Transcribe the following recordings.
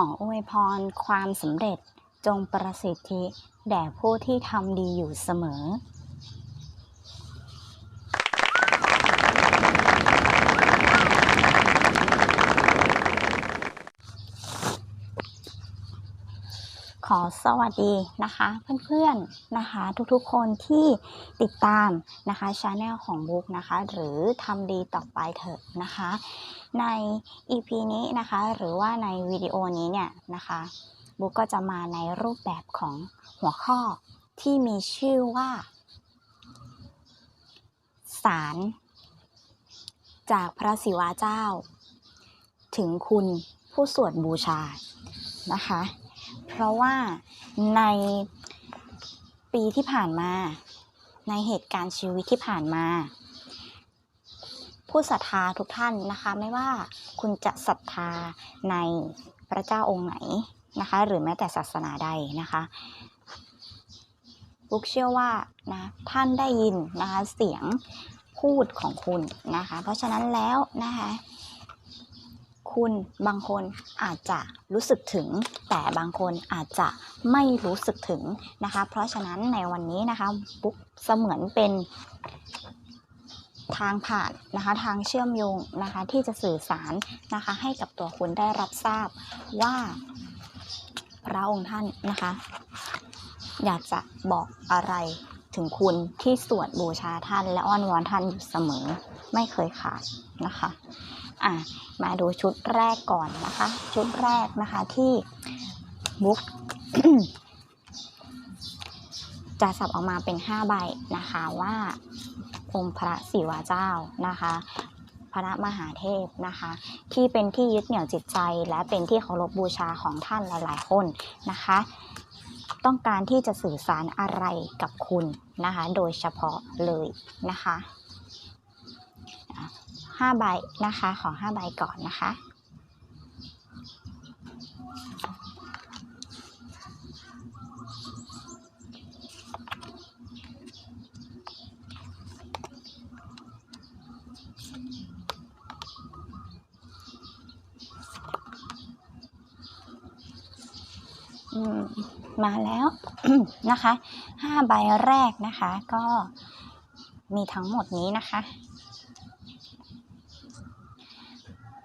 ขออวยพรความสำเร็จจงประสิทธิ แด่ผู้ที่ทำดีอยู่เสมอ ขอสวัสดีนะคะเพื่อนๆนะคะ ทุกๆคนที่ติดตามนะคะช anel ของบุ๊กนะคะ หรือทำดีต่อไปเถอะนะคะ ใน EP นี้นะคะ หรือว่าในวิดีโอนี้เนี่ยนะคะ บุ๊กก็จะมาในรูปแบบของหัวข้อที่มีชื่อว่า สารจากพระศิวะเจ้า ถึงคุณผู้สวดบูชานะคะ เพราะว่าในปีที่ผ่านมา ในเหตุการณ์ชีวิตที่ผ่านมา ผู้ศรัทธาทุกท่านนะคะ ไม่ว่าคุณจะศรัทธาในพระเจ้าองค์ไหนนะคะ หรือแม้แต่ศาสนาใดนะคะบุ๊กเชื่อว่านะท่านได้ยินนะคะเสียงพูดของคุณนะคะ เพราะฉะนั้นแล้วนะคะ คุณบางคนอาจจะรู้สึกถึง แต่บางคนอาจจะไม่รู้สึกถึงนะคะ เพราะฉะนั้นในวันนี้นะคะบุ๊กเสมือนเป็นทางผ่านนะคะทางเชื่อมโยงนะคะที่จะสื่อสารนะคะให้กับตัวคุณได้รับทราบว่าพระองค์ท่านนะคะ อยากจะบอกอะไรถึงคุณที่สวดบูชาท่านและอ้อนวอนท่านอยู่เสมอไม่เคยขาดนะคะ อะมาดูชุดแรกก่อนนะคะ ชุดแรกนะคะที่บุ๊กจะสับออกมาเป็น5ใบนะคะว่าองค์พระศิวะเจ้านะคะพระมหาเทพนะคะ ที่เป็นที่ยึดเหนี่ยวจิตใจและเป็นที่เคารพบูชาของท่านหลาย ๆ คนนะคะ ต้องการที่จะสื่อสารอะไรกับคุณนะคะ โดยเฉพาะเลยนะคะ ห้าใบนะคะ ขอห้าใบก่อนนะคะมมาแล้วนะคะห้าใบแรกนะคะ ก็มีทั้งหมดนี้นะคะ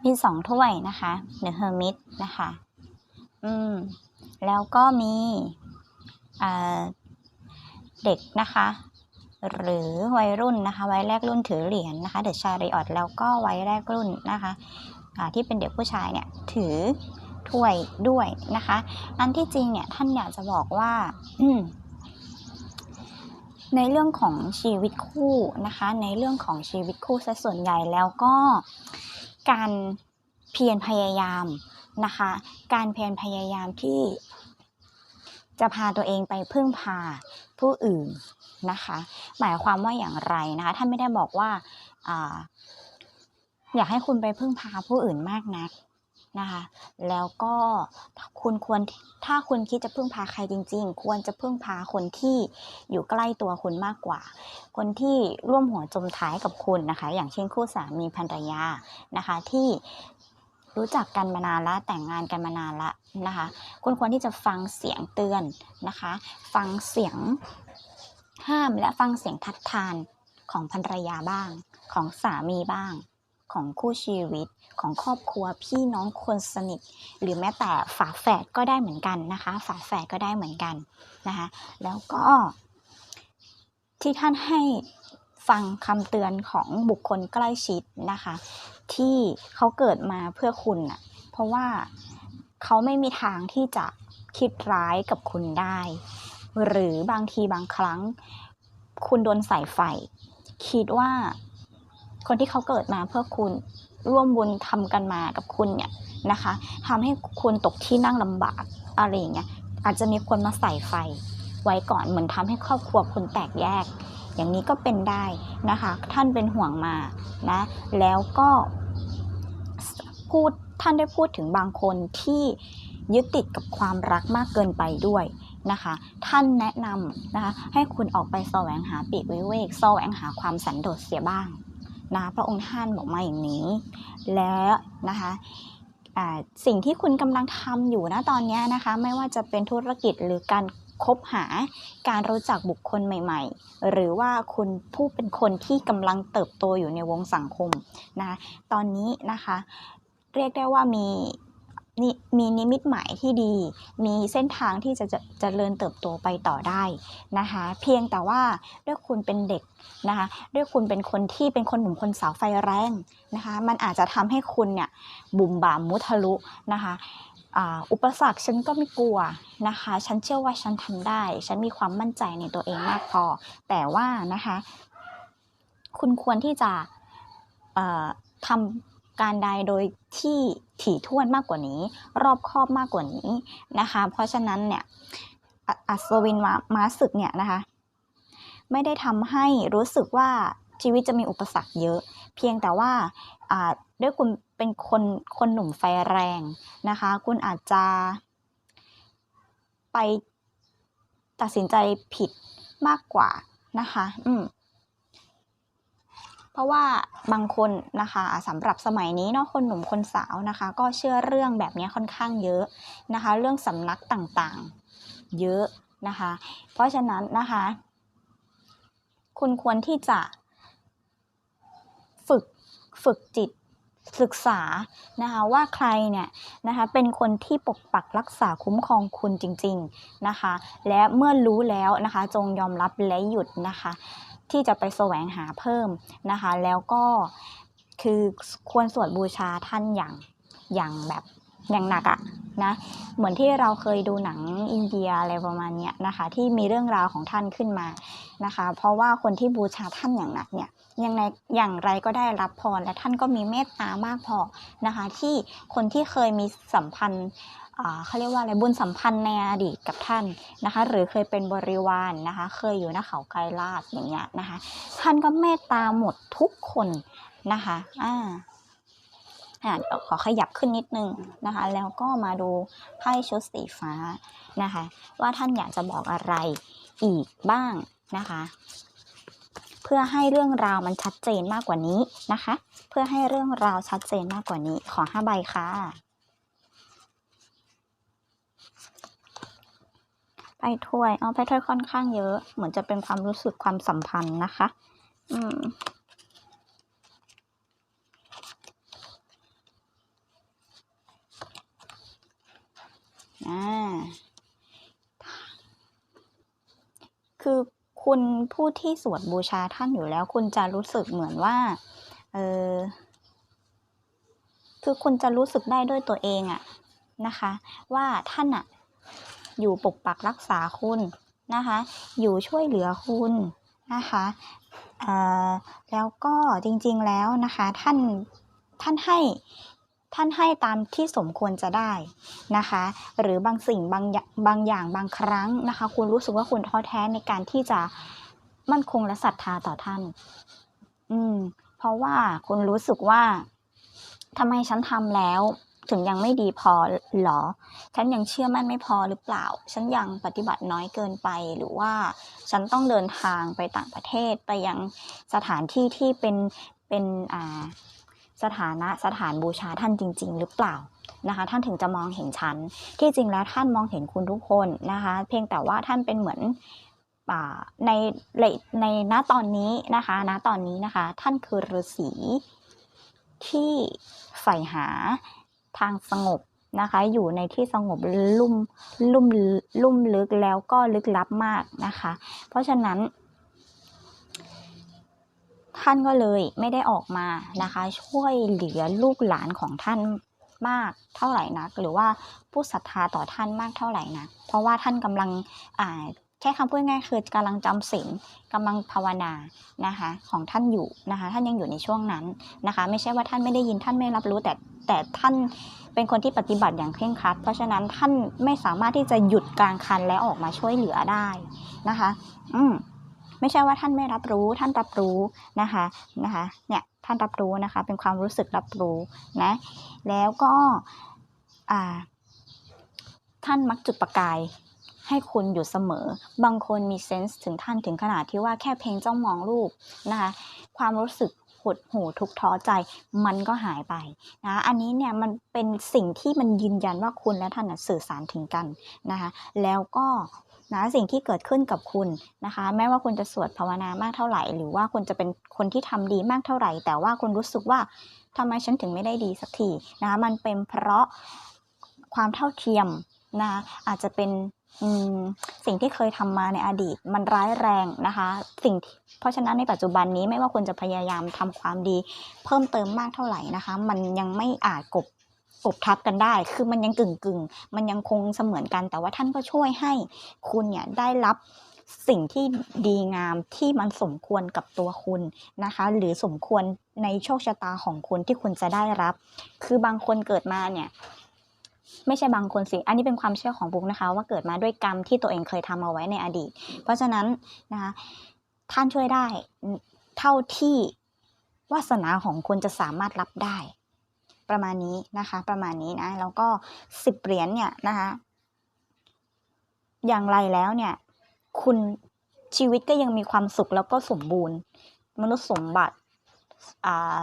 มีสองถ้วยนะคะ The Hermit นะคะ อืม แล้วก็มีเด็กนะคะ หรือวัยรุ่นนะคะ วัยแรกรุ่นถือเหรียญนะคะเดอะชาริออตแล้วก็วัยแรกรุ่นนะคะที่เป็นเด็กผู้ชายเนี่ยถือถ้วยด้วยนะคะ อันที่จริงเนี่ยท่านอยากจะบอกว่าในเรื่องของชีวิตคู่นะคะ ในเรื่องของชีวิตคู่ซะส่วนใหญ่แล้วก็ การเพียรพยายามนะคะ การเพียรพยายามที่ จะพาตัวเองไปพึ่งพาผู้อื่นนะคะ หมายความว่าอย่างไรนะคะท่านไม่ได้บอกว่าอาอยากให้คุณไปพึ่งพาผู้อื่นมากนัก นะคะ แล้วก็คุณควรถ้าคุณคิดจะพึ่งพาใครจริง ๆ ควรจะพึ่งพาคนที่อยู่ใกล้ตัวคุณมากกว่า คนที่ร่วมหัวจมท้ายกับคุณนะคะ อย่างเช่นคู่สามีภรรยานะคะ ที่รู้จักกันมานานละแต่งงานกันมานานละนะคะคุณควรที่จะฟังเสียงเตือนนะคะ ฟังเสียงห้ามและฟังเสียงทัดทานของภรรยาบ้าง ของสามีบ้าง ของคู่ชีวิต ของครอบครัวพี่น้องคนสนิท หรือแม้แต่ฝาแฝดก็ได้เหมือนกันนะคะ ฝาแฝดก็ได้เหมือนกันนะคะแล้วก็ที่ท่านให้ฟังคำเตือนของบุคคลใกล้ชิดนะคะ ที่เขาเกิดมาเพื่อคุณน่ะเพราะว่าเขาไม่มีทางที่จะคิดร้ายกับคุณได้ หรือบางทีบางครั้ง คุณโดนใส่ไฟคิดว่า คนที่เขาเกิดมาเพื่อคุณร่วมบุญทำกันมากับคุณเนี่ยนะคะทำให้คุณตกที่นั่งลำบากอะไรอย่างเงี้ยอาจจะมีคนมาใส่ไฟไว้ก่อนเหมือนทำให้ครอบครัวคุณแตกแยก อย่างนี้ก็เป็นได้นะคะ ท่านเป็นห่วงมานะแล้วก็พูดท่านได้พูดถึงบางคนที่ยึดติดกับความรักมากเกินไปด้วยนะคะ ท่านแนะนำนะคะให้คุณออกไปแสวงหาปีกวิเวกแสวงหาความสันโดษเสียบ้าง นะพระองค์ท่านบอกมาอย่างนี้ แล้วนะคะสิ่งที่คุณกำลังทำอยู่นะตอนนี้นะคะไม่ว่าจะเป็นธุรกิจหรือการคบหาการรู้จักบุคคลใหม่ ๆ หรือว่าคุณผู้เป็นคนที่กำลังเติบโตอยู่ในวงสังคมนะคะตอนนี้นะคะ เรียกได้ว่ามี มีนิมิตหมายที่ดี มีเส้นทางที่จะจะจะเจริญเติบโตไปต่อได้นะคะ เพียงแต่ว่าด้วยคุณเป็นเด็กนะคะด้วยคุณเป็นคนที่เป็นคนหนุ่มคนสาวไฟแรงนะคะ มันอาจจะทำให้คุณเนี่ยบุ่มบ่ามมุทะลุนะคะอุปสรรคฉันก็ไม่กลัวนะคะ ฉันเชื่อว่าฉันทำได้ ฉันมีความมั่นใจในตัวเองมากพอ แต่ว่านะคะ คุณควรที่จะเอ่อทำ การใดโดยที่ถี่ถ้วนมากกว่านี้ รอบคอบมากกว่านี้นะคะ เพราะฉะนั้นเนี่ยอัศวินมาม้าศึกเนี่ยนะคะ ไม่ได้ทำให้รู้สึกว่าชีวิตจะมีอุปสรรคเยอะ เพียงแต่ว่าด้วยคุณเป็นคนคนหนุ่มไฟแรงนะคะ คุณอาจจะไปตัดสินใจผิดมากกว่านะคะ อืม เพราะว่าบางคนนะคะสำหรับสมัยนี้เนาะคนหนุ่มคนสาวนะคะ ก็เชื่อเรื่องแบบนี้ค่อนข้างเยอะนะคะ เรื่องสำนักต่างๆ เยอะนะคะ เพราะฉะนั้นนะคะ คุณควรที่จะฝึกฝึกจิตศึกษานะคะว่าใครเนี่ยนะคะเป็นคนที่ปกปักรักษาคุ้มครองคุณจริงๆนะคะ และเมื่อรู้แล้วนะคะจงยอมรับและหยุดนะคะ ที่จะไปแสวงหาเพิ่มนะคะ แล้วก็คือควรสวดบูชาท่านอย่างอย่างแบบอย่างหนักอะนะเหมือนที่เราเคยดูหนังอินเดียอะไรประมาณเนี้ยนะคะ ที่มีเรื่องราวของท่านขึ้นมานะคะ เพราะว่าคนที่บูชาท่านอย่างหนักเนี่ยยังไงอย่างไรก็ได้รับพรและท่านก็มีเมตตามากพอนะคะ ที่คนที่เคยมีสัมพันธ์ เขาเรียกว่าอะไรบุญสัมพันธ์ในอดีตกับท่านนะคะ หรือเคยเป็นบริวารนะคะ เคยอยู่หน้าเขาไกรลาดอย่างเงี้ยนะคะ ท่านก็เมตตาหมดทุกคนนะคะอ่าอะเดี๋ยวขอขยับขึ้นนิดนึงนะคะ แล้วก็มาดูไพ่ชุดสีฟ้านะคะ ว่าท่านอยากจะบอกอะไรอีกบ้างนะคะ เพื่อให้เรื่องราวมันชัดเจนมากกว่านี้นะคะ เพื่อให้เรื่องราวชัดเจนมากกว่านี้ขอห้าใบค่ะ ไปถ้วยเอาไปถ้วยค่อนข้างเยอะ เหมือนจะเป็นความรู้สึกความสัมพันธ์นะคะ อืมอ่าคือคุณผู้ที่สวดบูชาท่านอยู่แล้ว คุณจะรู้สึกเหมือนว่า เออคือคุณจะรู้สึกได้ด้วยตัวเองอะนะคะ ว่าท่านอะ อยู่ปกปักรักษาคุณนะคะ อยู่ช่วยเหลือคุณนะคะแล้วก็จริงๆแล้วนะคะท่านท่านให้ท่านให้ตามที่สมควรจะได้นะคะ หรือบางสิ่งบางบางอย่างบางครั้งนะคะ คุณรู้สึกว่าคุณท้อแท้ในการที่จะมั่นคงและศรัทธาต่อท่าน อืม เพราะว่าคุณรู้สึกว่าทำไมฉันทำแล้ว ถึงยังไม่ดีพอหรอ ฉันยังเชื่อมั่นไม่พอหรือเปล่า ฉันยังปฏิบัติน้อยเกินไป หรือว่าฉันต้องเดินทางไปต่างประเทศไปยังสถานที่ที่เป็นเป็นอ่าสถานะสถานบูชาท่านจริง ๆ หรือเปล่านะคะ ท่านถึงจะมองเห็นฉัน ที่จริงแล้วท่านมองเห็นคุณทุกคนนะคะ เพียงแต่ว่าท่านเป็นเหมือนในในในณตอนนี้นะคะณตอนนี้นะคะ ท่านคือฤาษีที่ใฝ่หา ทางสงบนะคะ อยู่ในที่สงบลุ่มลุ่มลุ่มลึกแล้วก็ลึกลับมากนะคะ เพราะฉะนั้น ท่านก็เลยไม่ได้ออกมานะคะ ช่วยเหลือลูกหลานของท่านมากเท่าไหร่นัก หรือว่าผู้ศรัทธาต่อท่านมากเท่าไหร่นะเพราะว่าท่านกำลังอ่า แค่คำพูดง่ายคือกำลังจำศีลกำลังภาวนานะคะของท่านอยู่นะคะท่านยังอยู่ในช่วงนั้นนะคะไม่ใช่ว่าท่านไม่ได้ยินท่านไม่รับรู้แต่แต่ท่านเป็นคนที่ปฏิบัติอย่างเคร่งครัด เพราะฉะนั้นท่านไม่สามารถที่จะหยุดกลางคันและออกมาช่วยเหลือได้นะคะ อืมไม่ใช่ว่าท่านไม่รับรู้ท่านรับรู้นะคะนะคะเนี่ยท่านรับรู้นะคะ เป็นความรู้สึกรับรู้นะแล้วก็อ่าท่านมักจุดประกาย ให้คุณอยู่เสมอ บางคนมีเซนส์ถึงท่านถึงขนาดที่ว่าแค่เพียงจ้องมองรูปนะคะความรู้สึกหดหูทุกท้อใจมันก็หายไปนะอันนี้เนี่ยมันเป็นสิ่งที่มันยืนยันว่าคุณและท่านสื่อสารถึงกันนะคะแล้วก็นะสิ่งที่เกิดขึ้นกับคุณนะคะ แม้ว่าคุณจะสวดภาวนามากเท่าไหร่ หรือว่าคุณจะเป็นคนที่ทำดีมากเท่าไหร่ แต่ว่าคุณรู้สึกว่าทำไมฉันถึงไม่ได้ดีสักทีนะคะมันเป็นเพราะความเท่าเทียมนะคะอาจจะเป็น สิ่งที่เคยทำมาในอดีตมันร้ายแรงนะคะ สิ่งเพราะฉะนั้นในปัจจุบันนี้ไม่ว่าคุณจะพยายามทำความดี เพิ่มเติมมากเท่าไหร่นะคะ มันยังไม่อาจกบกบทับกันได้ คือมันยังกึ่งกึ่งมันยังคงเสมือนกัน แต่ว่าท่านก็ช่วยให้คุณเนี่ยได้รับสิ่งที่ดีงามที่มันสมควรกับตัวคุณนะคะ หรือสมควรในโชคชะตาของคุณที่คุณจะได้รับ คือบางคนเกิดมาเนี่ย ไม่ใช่บางคนสิ อันนี้เป็นความเชื่อของบุ๊กนะคะ ว่าเกิดมาด้วยกรรมที่ตัวเองเคยทำเอาไว้ในอดีต เพราะฉะนั้นนะคะท่านช่วยได้เท่าที่วาสนาของคุณจะสามารถรับได้ ประมาณนี้นะคะ ประมาณนี้นะแล้วก็สิบเหรียญเนี่ยนะคะอย่างไรแล้วเนี่ย คุณชีวิตก็ยังมีความสุขแล้วก็สมบูรณ์ มนุษย์สมบัติอ่า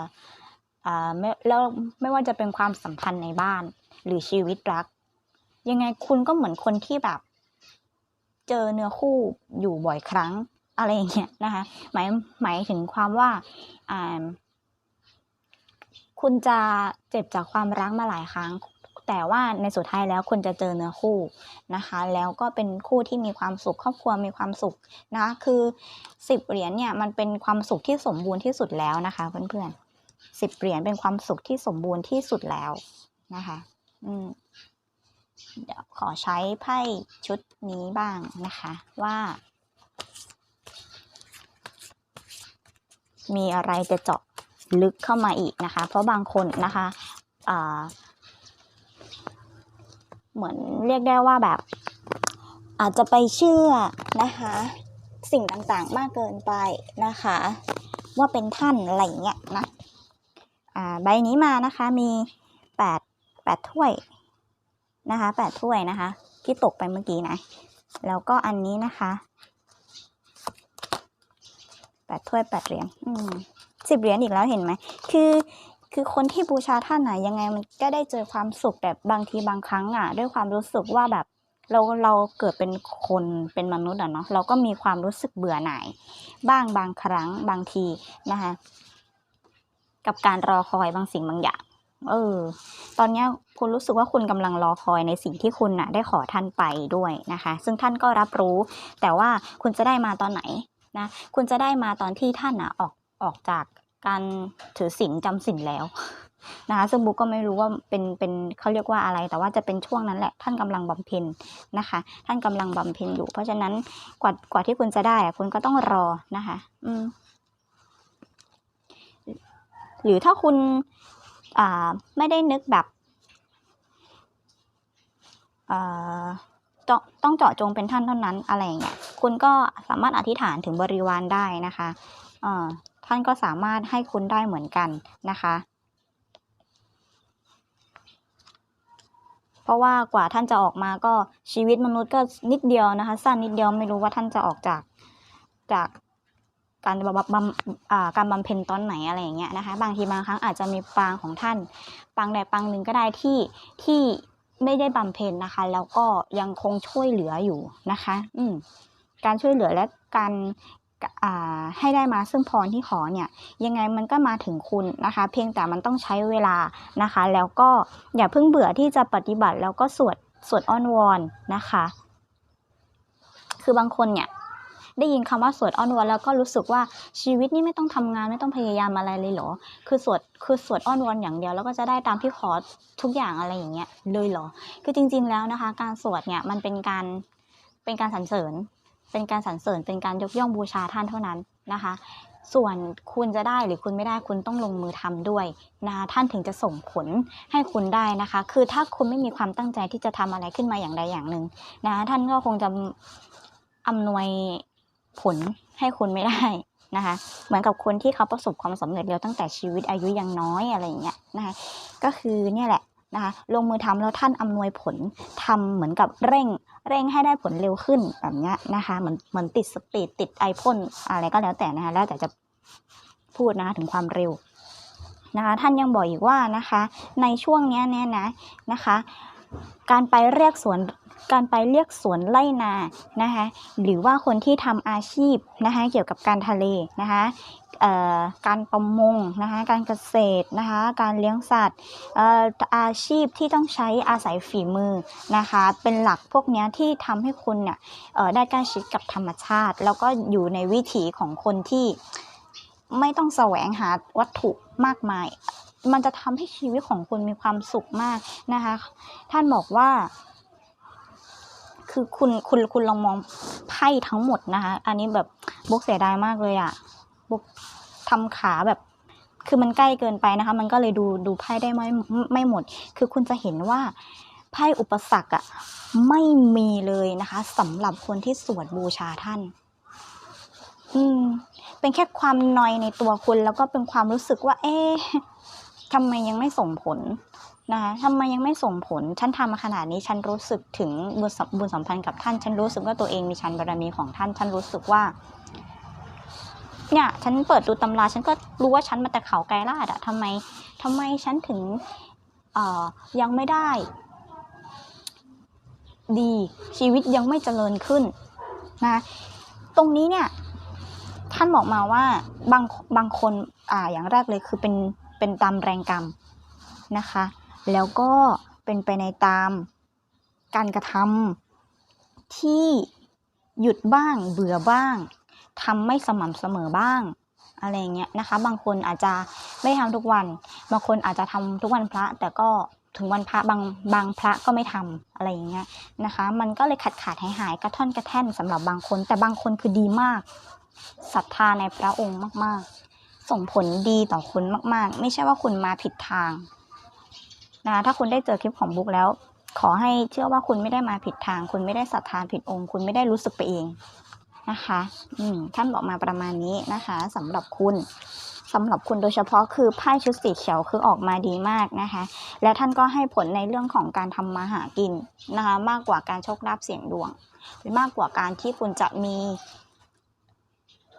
อ่าไม่แล้วไม่ว่าจะเป็นความสัมพันธ์ในบ้าน หรือชีวิตรัก ยังไงคุณก็เหมือนคนที่แบบ เจอเนื้อคู่อยู่บ่อยครั้ง อะไรอย่างเงี้ยนะคะหมายหมายถึงความว่าอ่าคุณจะเจ็บจากความรักมาหลายครั้ง แต่ว่าในสุดท้ายแล้วคุณจะเจอเนื้อคู่นะคะ แล้วก็เป็นคู่ที่มีความสุขครอบครัวมีความสุขนะคือสิบเหรียญเนี่ยมันเป็นความสุขที่สมบูรณ์ที่สุดแล้วนะคะเพื่อนๆสิบเหรียญเป็นความสุขที่สมบูรณ์ที่สุดแล้วนะคะ อืมเดี๋ยวขอใช้ไพ่ชุดนี้บ้างนะคะ ว่า มีอะไรจะเจาะลึกเข้ามาอีกนะคะ เพราะบางคนนะคะเหมือนเรียกได้ว่าแบบ อาจจะไปเชื่อนะคะ สิ่งต่างๆมากเกินไปนะคะ ว่าเป็นท่านอะไรอย่างเงี้ยนะใบนี้มานะคะมีแปด แปดถ้วยนะคะแปดถ้วยนะคะ ที่ตกไปเมื่อกี้นะ แล้วก็อันนี้นะคะแปดถ้วยแปดเหรียญอืมสิบเหรียญอีกแล้วเห็นไหม คือคือคนที่บูชาท่านไหนยังไงมันก็ได้เจอความสุขแต่บางทีบางครั้งอะ ด้วยความรู้สึกว่าแบบเราเราเกิดเป็นคนเป็นมนุษย์อะเนาะเราก็มีความรู้สึกเบื่อหน่าย บ้างบางครั้งบางทีนะคะ กับการรอคอยบางสิ่งบางอย่าง เออ ตอนนี้คุณรู้สึกว่าคุณกำลังรอคอยในสิ่งที่คุณน่ะ ได้ขอท่านไปด้วยนะคะ ซึ่งท่านก็รับรู้ แต่ว่าคุณจะได้มาตอนไหนนะ คุณจะได้มาตอนที่ท่านน่ะออกออกจากการถือศีลจำศีลแล้วนะคะซึ่งบุ๊กก็ไม่รู้ว่าเป็นเป็นเขาเรียกว่าอะไร แต่ว่าจะเป็นช่วงนั้นแหละ ท่านกำลังบำเพ็ญนะคะ ท่านกำลังบำเพ็ญอยู่ เพราะฉะนั้นกว่ากว่าที่คุณจะได้อะคุณก็ต้องรอนะคะ อืมหรือถ้าคุณ ไม่ได้นึกแบบต้องต้องเจาะจงเป็นท่านเท่านั้นอะไรอย่างเงี้ยคุณก็สามารถอธิษฐานถึงบริวารได้นะคะท่านก็สามารถให้คุณได้เหมือนกันนะคะ เพราะว่ากว่าท่านจะออกมาก็ชีวิตมนุษย์ก็นิดเดียวนะคะ สั้นนิดเดียวไม่รู้ว่าท่านจะออกจากจาก การบำการบำเพ็ญตอนไหนอะไรอย่างเงี้ยนะคะ บางทีบางครั้งอาจจะมีปางของท่าน ปางใดปางหนึ่งก็ได้ที่ที่ไม่ได้บำเพ็ญนะคะ แล้วก็ยังคงช่วยเหลืออยู่นะคะ อืมการช่วยเหลือและการให้ได้มาซึ่งพรที่ขอเนี่ยยังไงมันก็มาถึงคุณนะคะ เพียงแต่มันต้องใช้เวลานะคะ แล้วก็อย่าเพิ่งเบื่อที่จะปฏิบัติแล้วก็สวดสวดอ้อนวอนนะคะ คือบางคนเนี่ย ได้ยินคำว่าสวดอ้อนวอนแล้วก็รู้สึกว่าชีวิตนี่ไม่ต้องทำงานไม่ต้องพยายามอะไรเลยเหรอ คือสวดคือสวดอ้อนวอนอย่างเดียวแล้วก็จะได้ตามที่ขอทุกอย่างอะไรอย่างเงี้ยเลยเหรอ คือจริง ๆ แล้วนะคะ การสวดเนี่ยมันเป็นการเป็นการสรรเสริญ เป็นการสรรเสริญเป็นการยกย่องบูชาท่านเท่านั้นนะคะส่วนคุณจะได้หรือคุณไม่ได้คุณต้องลงมือทำด้วยนะคะท่านถึงจะส่งผลให้คุณได้นะคะ คือถ้าคุณไม่มีความตั้งใจที่จะทำอะไรขึ้นมาอย่างใดอย่างหนึ่งนะคะท่านก็คงจะอำนวย ผลให้คุณไม่ได้นะคะ เหมือนกับคนที่เขาประสบความสำเร็จเร็วตั้งแต่ชีวิตอายุยังน้อยอะไรอย่างเงี้ยนะคะ ก็คือเนี่ยแหละนะคะลงมือทำแล้วท่านอำนวยผลทำเหมือนกับเร่ง เร่งให้ได้ผลเร็วขึ้นแบบเนี้ยนะคะเหมือนเหมือนติดสปีดติดไอพ่นอะไรก็แล้วแต่นะคะแล้วแต่จะพูดนะคะถึงความเร็วนะคะท่านยังบอกอีกว่านะคะในช่วงเนี้ยเนี่ยนะนะคะ การไปเรียกสวน การไปเรียกสวนไล่นานะคะหรือว่าคนที่ทำอาชีพนะคะเกี่ยวกับการทะเลนะคะการประมงนะคะการเกษตรนะคะการเลี้ยงสัตว์อาชีพที่ต้องใช้อาศัยฝีมือนะคะเป็นหลักพวกนี้ที่ทำให้คุณเนี่ยได้ใกล้ชิดกับธรรมชาติ แล้วก็อยู่ในวิถีของคนที่ไม่ต้องแสวงหาวัตถุมากมาย มันจะทำให้ชีวิตของคุณมีความสุขมากนะคะ ท่านบอกว่า คือคุณคุณคุณลองมองไพ่ทั้งหมดนะคะ อันนี้แบบบุกเสียดายมากเลยอะบุกทำขาแบบ คือมันใกล้เกินไปนะคะ มันก็เลยดูดูไพ่ได้ไม่ไม่หมด คือคุณจะเห็นว่าไพ่อุปสรรคอะไม่มีเลยนะคะสำหรับคนที่สวดบูชาท่าน อืม เป็นแค่ความนอยในตัวคุณแล้วก็เป็นความรู้สึกว่า เอ๊ะทำไมยังไม่ส่งผล นะคะทำไมยังไม่ส่งผล ฉันทำมาขนาดนี้ฉันรู้สึกถึงบุญสมบุญสัมพันธ์กับท่าน ฉันรู้สึกว่าตัวเองมีชั้นบารมีของท่าน ฉันรู้สึกว่า เนี่ย ฉันเปิดดูตำรา ฉันก็รู้ว่าฉันมาแต่เขาไกลลาดอะทำไมทำไมฉันถึงเอ่อยังไม่ได้ ดีชีวิตยังไม่เจริญขึ้นนะตรงนี้เนี่ย ท่านบอกมาว่าบางบางคนอ่าอย่างแรกเลยคือเป็นเป็นตามแรงกรรมนะคะ แล้วก็เป็นไปในตามการกระทำที่หยุดบ้างเบื่อบ้างทำไม่สม่ำเสมอบ้างอะไรเงี้ยนะคะ บางคนอาจจะไม่ทำทุกวัน บางคนอาจจะทำทุกวันพระ แต่ก็ถึงวันพระบางบางพระก็ไม่ทำอะไรอย่างเงี้ยนะคะ มันก็เลยขาดขาดหายหายกระท่อนกระแท่นสำหรับบางคน แต่บางคนคือดีมากศรัทธาในพระองค์มาก ๆ ส่งผลดีต่อคุณมาก ๆ ไม่ใช่ว่าคุณมาผิดทาง นะคะถ้าคุณได้เจอคลิปของบุ๊กแล้ว ขอให้เชื่อว่าคุณไม่ได้มาผิดทาง คุณไม่ได้ศรัทธาผิดองค์ คุณไม่ได้รู้สึกไปเองนะคะอืมท่านบอกมาประมาณนี้นะคะสำหรับคุณสำหรับคุณโดยเฉพาะคือไพ่ชุดสีเขียวคือออกมาดีมากนะคะ และท่านก็ให้ผลในเรื่องของการทำมาหากินนะคะ มากกว่าการโชคลาภเสี่ยงดวงมากกว่าการที่คุณจะมี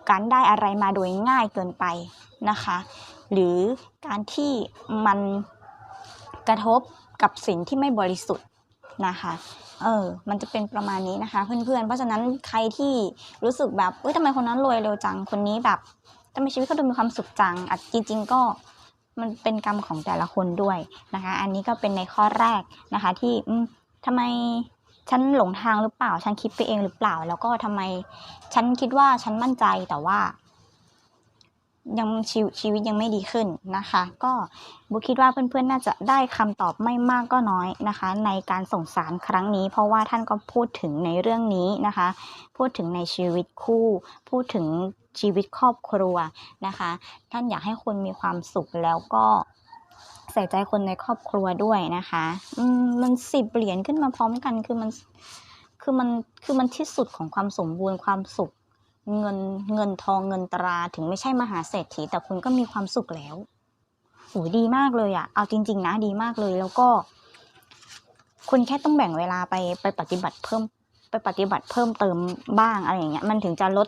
การได้อะไรมาโดยง่ายเกินไปนะคะ หรือการที่มัน กระทบกับสิ่งที่ไม่บริสุทธิ์นะคะ เออ มันจะเป็นประมาณนี้นะคะเพื่อนๆ เพราะฉะนั้นใครที่รู้สึกแบบเอ้ยทำไมคนนั้นรวยเร็วจัง คนนี้แบบทำไมชีวิตเขาดูมีความสุขจังอะจริงๆก็มันเป็นกรรมของแต่ละคนด้วยนะคะ อันนี้ก็เป็นในข้อแรกนะคะ ที่อืมทำไมฉันหลงทางหรือเปล่า ฉันคิดไปเองหรือเปล่า แล้วก็ทำไมฉันคิดว่าฉันมั่นใจแต่ว่า ยังชีวชีวิตยังไม่ดีขึ้นนะคะ ก็บุคิดว่าเพื่อนๆน่าจะได้คำตอบไม่มากก็น้อยนะคะ ในการส่งสารครั้งนี้ เพราะว่าท่านก็พูดถึงในเรื่องนี้นะคะ พูดถึงในชีวิตคู่ พูดถึงชีวิตครอบครัวนะคะ ท่านอยากให้คุณมีความสุขแล้วก็ใส่ใจคนในครอบครัวด้วยนะคะอืมมันสิบเหรียญขึ้นมาพร้อมกันคือมันคือมันคือมันที่สุดของความสมบูรณ์ความสุข เงินเงินทองเงินตราถึงไม่ใช่มหาเศรษฐีแต่คุณก็มีความสุขแล้วโหดีมากเลยอะเอาจริง ๆ นะดีมากเลยแล้วก็ คุณแค่ต้องแบ่งเวลาไปไปปฏิบัติเพิ่ม ไปปฏิบัติเพิ่มเติมบ้างอะไรอย่างเงี้ย มันถึงจะลด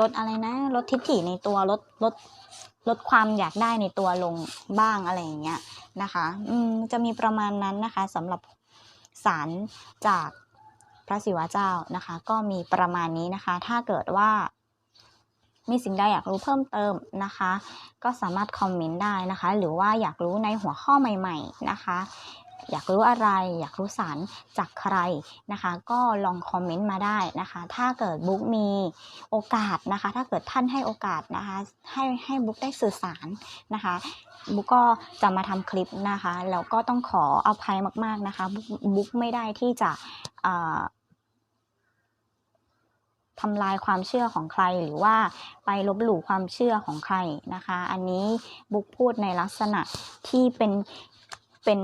ลดอะไรนะ ลดทิฏฐิในตัวลดลดลดความอยากได้ในตัวลงบ้างอะไรอย่างเงี้ยนะคะ อืมจะมีประมาณนั้นนะคะสำหรับสารจาก ระศิวะเจ้านะคะ ก็มีประมาณนี้นะคะ ถ้าเกิดว่ามีสิ่งใดอยากรู้เพิ่มเติมนะคะ ก็สามารถคอมเมนต์ได้นะคะ หรือว่าอยากรู้ในหัวข้อใหม่ ๆนะคะ อยากรู้อะไร อยากรู้สารจากใครนะคะ ก็ลองคอมเมนต์มาได้นะคะ ถ้าเกิดบุ๊กมีโอกาสนะคะ ถ้าเกิดท่านให้โอกาสนะคะ ให้ให้บุ๊กได้สื่อสารนะคะบุ๊กก็จะมาทำคลิปนะคะแล้วก็ต้องขออภัยมากๆนะคะ บุ๊กบุ๊กไม่ได้ที่จะอ่า ทำลายความเชื่อของใครหรือว่าไปลบหลู่ความเชื่อของใครนะคะ อันนี้บุ๊กพูดในลักษณะที่เป็นเป็น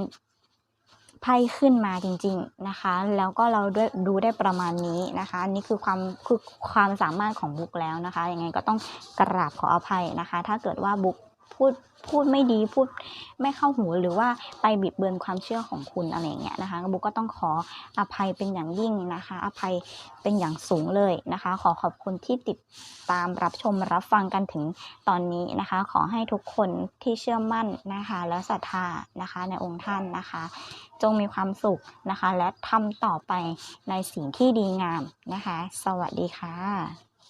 ไพ่ขึ้นมาจริง ๆนะคะ แล้วก็เราด้วยดูได้ประมาณนี้นะคะอันนี้คือความคือความสามารถของบุ๊กแล้วนะคะยังไงก็ต้องกราบขออภัยนะคะ ถ้าเกิดว่าบุ๊ก พูดพูดไม่ดีพูดไม่เข้าหูหรือว่าไปบิดเบือนความเชื่อของคุณอะไรอย่างเงี้ยนะคะบุ๊กก็ต้องขออภัยเป็นอย่างยิ่งนะคะ อภัยเป็นอย่างสูงเลยนะคะ ขอขอบคุณที่ติดตามรับชมรับฟังกันถึงตอนนี้นะคะ ขอให้ทุกคนที่เชื่อมั่นนะคะ และศรัทธานะคะในองค์ท่านนะคะ จงมีความสุขนะคะ และทำต่อไปในสิ่งที่ดีงามนะคะ สวัสดีค่ะ